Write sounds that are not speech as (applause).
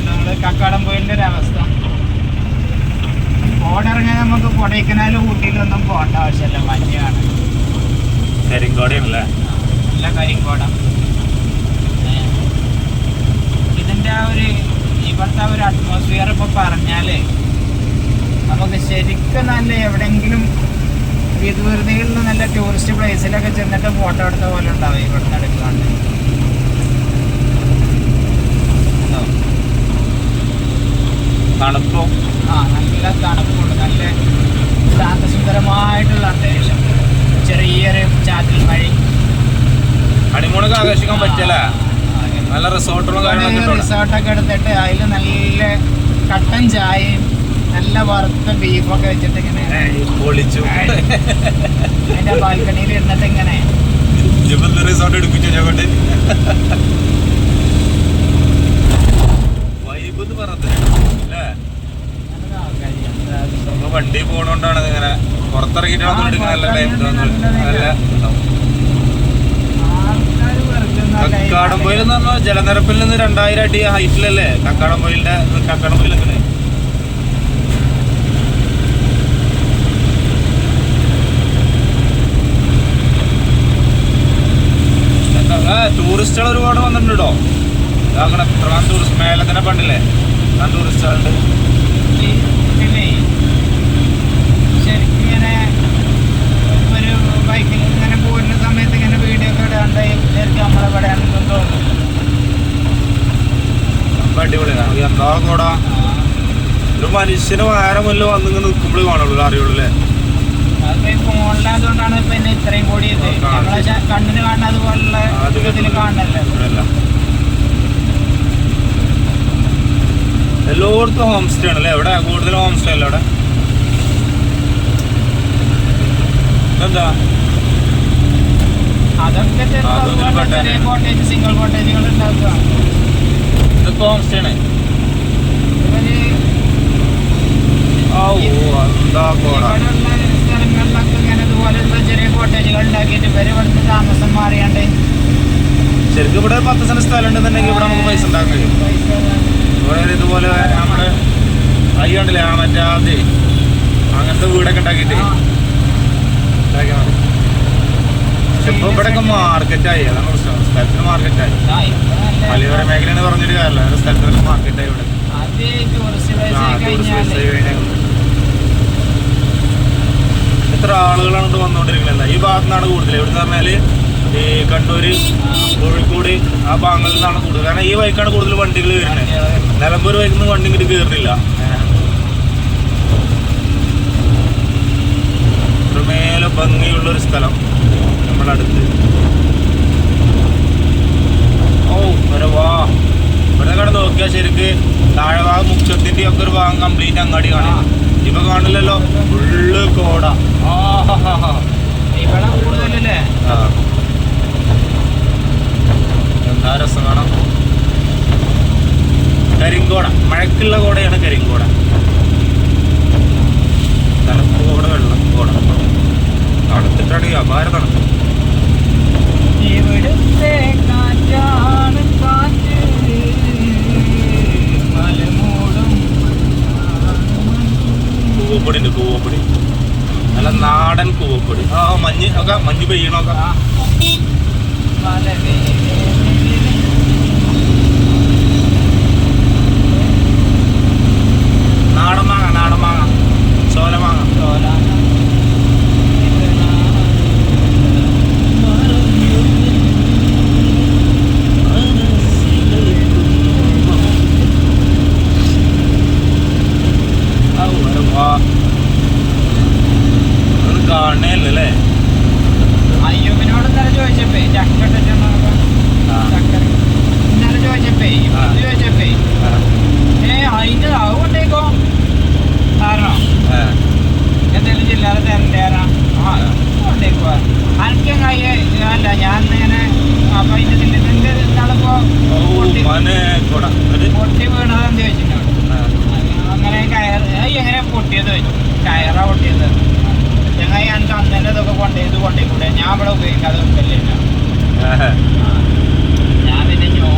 കണ്ടോ നമ്മൾ കക്കാടം പോയിന്റെ ഒരു അവസ്ഥ. കോടിറങ്ങാൻ നമുക്ക് കൊടൈക്കനാൽ ഊട്ടിയിലൊന്നും പോകേണ്ട ആവശ്യമില്ല. മഞ്ഞാണ് കരിങ്കോടയാണല്ലേ? നല്ല കരിങ്കോടം. ഇതിന്റെ ഇതിന്റെ ആ ഒരു ഇവിടുത്തെ ഒരു അറ്റ്മോസ്ഫിയർ ഇപ്പൊ പറഞ്ഞാൽ നമുക്ക് ശരിക്കും നല്ല എവിടെങ്കിലും വിദൂരതകളിൽ നല്ല ടൂറിസ്റ്റ് പ്ലേസിലൊക്കെ ചെന്നിട്ട് ഫോട്ടോ എടുത്ത പോലെ ഉണ്ടാവും ഇവിടുന്ന് എടുക്കാണ്ട്. തണുപ്പോ ആ നല്ല തണുപ്പുണ്ട്. നല്ല ശാന്തസുന്ദരമായിട്ടുള്ള അന്തരീക്ഷം. ചെറിയൊരു ചാറ്റിൽ മഴ. ഹണിമൂണൊക്കെ ആകർഷിക്കാൻ പറ്റില്ല നല്ല റിസോർട്ടുകളും കാര്യങ്ങളൊക്കെ റിസോർട്ടൊക്കെ എടുത്തിട്ട് അതിൽ നല്ല കട്ടൻ ചായയും നല്ല വറുത്ത ബീഫൊക്കെ വെച്ചിട്ട് ഇങ്ങനെ പൊളിച്ചു. അതിന്റെ ബാൽക്കണിയിൽ ഇരുന്നിട്ട് ഇങ്ങനെ റിസോർട്ട് എടുപ്പിച്ചു ഞാൻ കൊണ്ട് വൈബ് എന്ന് പറഞ്ഞത് അല്ലേ നമ്മ വണ്ടി പോണോണ്ടാണ് ഇങ്ങനെ പുറത്തിറങ്ങിയിട്ടാണ് എടുക്കാൻ നല്ല ടൈം കക്കാടംപൊയിൽ എന്ന് പറഞ്ഞാൽ ജലനിരപ്പിൽ നിന്ന് രണ്ടായിരം അടി ഹൈറ്റിലല്ലേ കക്കാടംപൊയിലിന്റെ കക്കാടംപൊയിൽ നിൽക്കണേ ടൂറിസ്റ്റുകൾ ഒരുപാട് വന്നിട്ടുണ്ട് കേട്ടോ അങ്ങനെ ടൂറിസ്റ്റ് മേലത്തിനെ പണ്ടില്ലേ? ആ ടൂറിസ്റ്റുകളുണ്ട് പിന്നെ ശരിക്കും ഇങ്ങനെ ഒരു ബൈക്കിൽ ഇങ്ങനെ പോരുന്ന സമയത്ത് ഇങ്ങനെ വീഡിയോ ഒക്കെ ഇടാണ്ട് ശരിക്കും നമ്മളിവിടെയാണെന്ന് തോന്നും അപ്പൊ അടിപൊളിയാണ് എന്താ കൂടാ ഒരു മനുഷ്യന് വേറെ മുന്നിൽ വന്നിങ്ങനെ നിൽക്കുമ്പോഴേ കാണുള്ളൂ അറിയുള്ളൂ അല്ലേ? ഫോണിലായതുകൊണ്ടാണ് ഇപ്പൊ എന്നെ ഇത്രയും കൂടി കണ്ണിന് എല്ലായിടത്തും ഹോം സ്റ്റേ ആണല്ലേ? എവിടെ? കൂടുതൽ ഹോം സ്റ്റേ അല്ലേ അവിടെ? എന്താ അതൊക്കെ സിംഗിൾ കോട്ടേജുകൾ ഉണ്ടാക്കുക. ഇതൊക്കെ ഹോം സ്റ്റേ ആണ് ഇവർ ആ ഓ എന്താ കോട ഇവിടെയുള്ള സ്ഥലങ്ങളിലൊക്കെ ഇങ്ങനെ ഇതുപോലെയുള്ള ചെറിയ കോട്ടേജുകൾ ഉണ്ടാക്കിയിട്ട് വരെ ഇവിടുന്ന് താമസം മാറിയാണ്ട് ശരിക്കും ഇവിടെ പത്ത് സെന്റ് സ്ഥലം ഉണ്ടെന്നുണ്ടെങ്കിൽ ഇവിടെ നമുക്ക് പൈസ ഉണ്ടാക്കാൻ കഴിയും. ഇവിടെ ഇതുപോലെ നമ്മുടെ അയ്യ ഉണ്ടല്ലേ ആ മറ്റേ അത് അങ്ങനത്തെ വീടൊക്കെ ഉണ്ടാക്കിയിട്ട്. ഉണ്ടാക്കിയാൽ മതി. പക്ഷെ ഇപ്പൊ ഇവിടെയൊക്കെ മാർക്കറ്റായി. അതാണ് പ്രശ്നം. സ്ഥലത്തിന് മാർക്കറ്റായി. മലയോര മേഖലയാണ് പറഞ്ഞൊരു കാര്യമല്ല. സ്ഥലത്തിനൊക്കെ മാർക്കറ്റായി ഇവിടെ. ടൂറിസ്റ്റ് കഴിഞ്ഞാൽ എത്ര ആളുകളാണ് ഇവിടെ വന്നുകൊണ്ടിരിക്കുന്നത്. ഈ ഭാഗത്തു നിന്നാണ് കൂടുതൽ. ഇവിടെ പറഞ്ഞാൽ ഈ കണ്ണൂര് കോഴിക്കോട് ആ ഭാഗങ്ങളിൽ നിന്നാണ് കൂടുതൽ. കാരണം ഈ വൈക്കാണ് കൂടുതൽ വണ്ടികൾ വരുന്നത്. നിലമ്പൂർ വൈക്കിൽ നിന്ന് വണ്ടി ഇങ്ങോട്ട് കയറുന്നില്ല ഭംഗിയുള്ള ഒരു സ്ഥലം നമ്മുടെ അടുത്ത്. ഓ ഒരു വാ. ഇവിടെ കണ്ട് നോക്കിയാൽ ശരിക്ക് താഴെ ഭാഗം മുഖത്തിന്റെ ഒക്കെ ഒരു ഭാഗം കംപ്ലീറ്റ് അങ്ങാടി കാണാം. ഇപ്പൊ കാണില്ലല്ലോ. ഫുള്ള് കോട. ഈ ഇവിടെ കൂടുതലല്ലേ. എന്താ രസം കാണാം കരിങ്കോട. മഴക്കുള്ള കോടയാണ് കരിങ്കോട തണുപ്പ് കോട വെള്ളം കോട തണുത്തിട്ടാണ് ഈ അപാര തണുപ്പ് ഇവിടുത്തെ കാറ്റാണ് കാറ്റ് മലമൂടും കൂവപ്പൊടി ഉണ്ട് കൂവപ്പൊടി നല്ല നാടൻ കൂവപ്പൊടി. ആ മഞ്ഞ് ഒക്കെ മഞ്ഞ് പെയ്യണൊക്കെ വണ്ണേ അല്ലേ അയ്യോബിനോട് ഇന്നലെ ചോദിച്ചപ്പേ ചക്കട്ട ഇന്നലെ ചോദിച്ചപ്പേ ചോദിച്ചപ്പേ ഏ അതിന്റെ അത് കൊണ്ടേക്കോ? കാരണം എന്തെങ്കിലും ജില്ലയിലെ തരണ്ടേരാ ആ കൊണ്ടേക്കോ അനക്കും കയ്യ അല്ല ഞാൻ ഇങ്ങനെ അപ്പൊ അതിന്റെ ഇതിന്റെ ഇന്നാളിപ്പോ പൊട്ടി വീണതെന്ന് ചോദിച്ചിട്ടുണ്ട്. അങ്ങനെ കയർ എങ്ങനെ പൊട്ടിയത് ചോദിച്ചു. കയറാ പൊട്ടിയത്. ഞാൻ തന്നെ ഇതൊക്കെ കൊണ്ടേ ഇത് കൊണ്ടേ കൂടെ ഞാൻ ഇവിടെ ഉപയോഗിക്കാതെ വെക്കലില്ല (laughs) ഞാൻ പിന്നെ